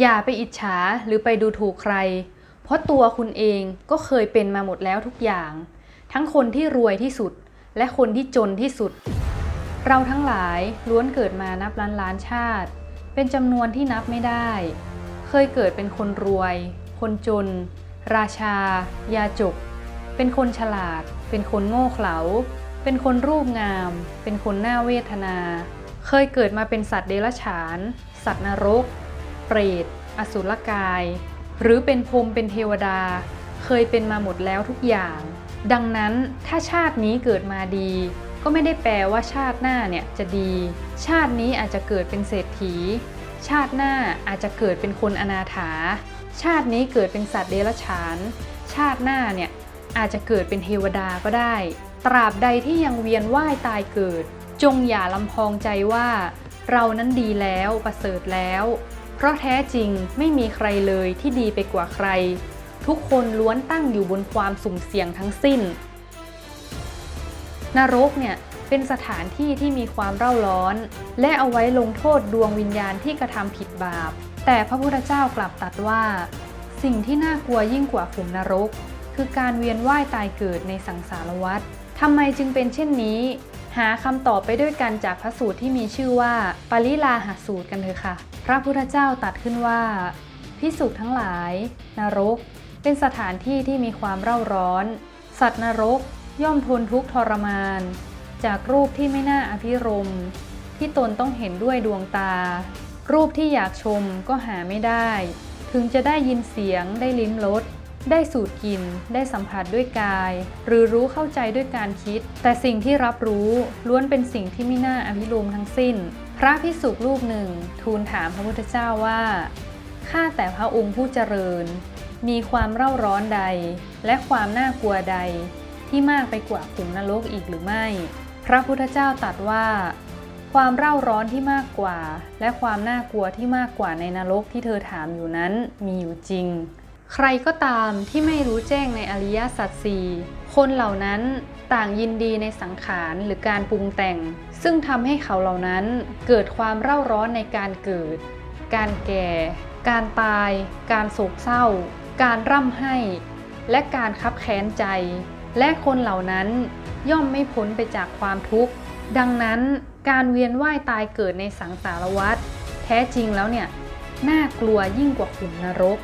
อย่าไปอิจฉาหรือไปดูถูกใคร เพราะตัวคุณเองก็เคยเป็นมาหมดแล้วทุกอย่าง ทั้งคนที่รวยที่สุด และคนที่จนที่สุด เราทั้งหลายล้วนเกิดมานับล้านล้านชาติ เป็นจำนวนที่นับไม่ได้ เคยเกิดเป็นคนรวย คนจน ราชา ยาจก เป็นคนฉลาด เป็นคนโง่เขลา เป็นคนรูปงาม เป็นคนหน่าเวทนา เคยเกิดมาเป็นสัตว์เดรัจฉาน สัตว์นรก เปรต อสุรกาย หรือเป็นพรมเป็นเทวดา เคยเป็นมาหมดแล้วทุกอย่าง ดังนั้นถ้าชาตินี้เกิดมาดี ก็ไม่ได้แปลว่าชาติหน้าเนี่ยจะดี ชาตินี้อาจจะเกิดเป็นเศรษฐี ชาติหน้าอาจจะเกิดเป็นคนอนาถา ชาตินี้เกิดเป็นสัตว์เดรัจฉาน ชาติหน้าเนี่ยอาจจะเกิดเป็นเทวดาก็ได้ ตราบใดที่ยังเวียนว่ายตายเกิด จงอย่าลำพองใจว่า เรานั้นดีแล้วประเสริฐแล้ว เพราะแท้จริงไม่มีใครเลยที่ดีไปกว่าใคร ทุกคนล้วนตั้งอยู่บนความสุ่มเสี่ยงทั้งสิ้น นรกเนี่ยเป็นสถานที่ที่มีความเร่าร้อน และเอาไว้ลงโทษดวงวิญญาณที่กระทำผิดบาป แต่พระพุทธเจ้ากลับตรัสว่า สิ่งที่น่ากลัวยิ่งกว่าขุมนรก คือการเวียนว่ายตายเกิดในสังสารวัฏทำไมจึงเป็นเช่นนี้ หาคำตอบไปด้วยกันจากพระสูตรที่มีชื่อว่า ปริลาหสูตรกันเถอะค่ะ พระพุทธเจ้าตัดขึ้นว่าพิสุทั้งหลาย นรก เป็นสถานที่ที่มีความเร่าร้อน สัตว์นรกย่อมทนทุกข์ทรมาน จากรูปที่ไม่น่าอภิรมที่ตนต้องเห็นด้วยดวงตา รูปที่อยากชมก็หาไม่ได้ ถึงจะได้ยินเสียงได้ลิ้มรส ได้สูดกลิ่น ได้สัมผัสด้วยกาย หรือรู้เข้าใจด้วยการคิด แต่สิ่งที่รับรู้ล้วนเป็นสิ่งที่ไม่น่าอภิรมทั้งสิ้น พระพิสุรูปหนึ่ง ทูลถามพระพุทธเจ้าว่าข้าแต่พระองค์ผู้เจริญ มีความเร่าร้อนใด และความน่ากลัวใด ที่มากไปกว่าขุมนรกอีกหรือไม่ พระพุทธเจ้าตรัสว่า ความเร่าร้อนที่มากกว่า และความน่ากลัวที่มากกว่าในนรกที่เธอถามอยู่นั้นมีอยู่จริง ใครก็ตามที่ไม่รู้แจ้งในอริยสัจสี่คนเหล่านั้นต่างยินดีในสังขารหรือการปรุงแต่ง ซึ่งทำให้เขาเหล่านั้นเกิดความเร่าร้อนในการเกิด การแก่ การตาย การโศกเศร้า การร่ำไห้ และการคับแค้นใจ และคนเหล่านั้นย่อมไม่พ้นไปจากความทุกข์ ดังนั้นการเวียนว่ายตายเกิดในสังสารวัฏแท้จริงแล้วเนี่ยน่ากลัวยิ่งกว่าขุมนรก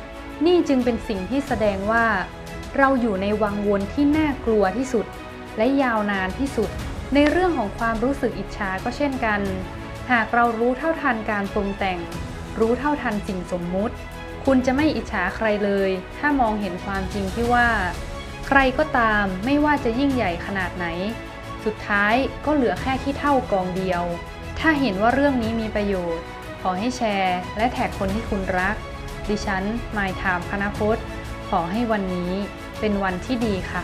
นี่จึงเป็นสิ่งที่แสดงว่า เราอยู่ในวังวนที่น่ากลัวที่สุด และยาวนานที่สุด ในเรื่องของความรู้สึกอิจฉาก็เช่นกัน หากเรารู้เท่าทันการปรุงแต่ง รู้เท่าทันสิ่งสมมุติ คุณจะไม่อิจฉาใครเลย ถ้ามองเห็นความจริงที่ว่า ใครก็ตามไม่ว่าจะยิ่งใหญ่ขนาดไหน สุดท้ายก็เหลือแค่ขี้เท่ากองเดียว ถ้าเห็นว่าเรื่องนี้มีประโยชน์ ขอให้แชร์ และแท็กคนที่คุณรัก ดิฉันไมายทามคณพจน์ขอให้วันนี้เป็นวันที่ดีค่ะ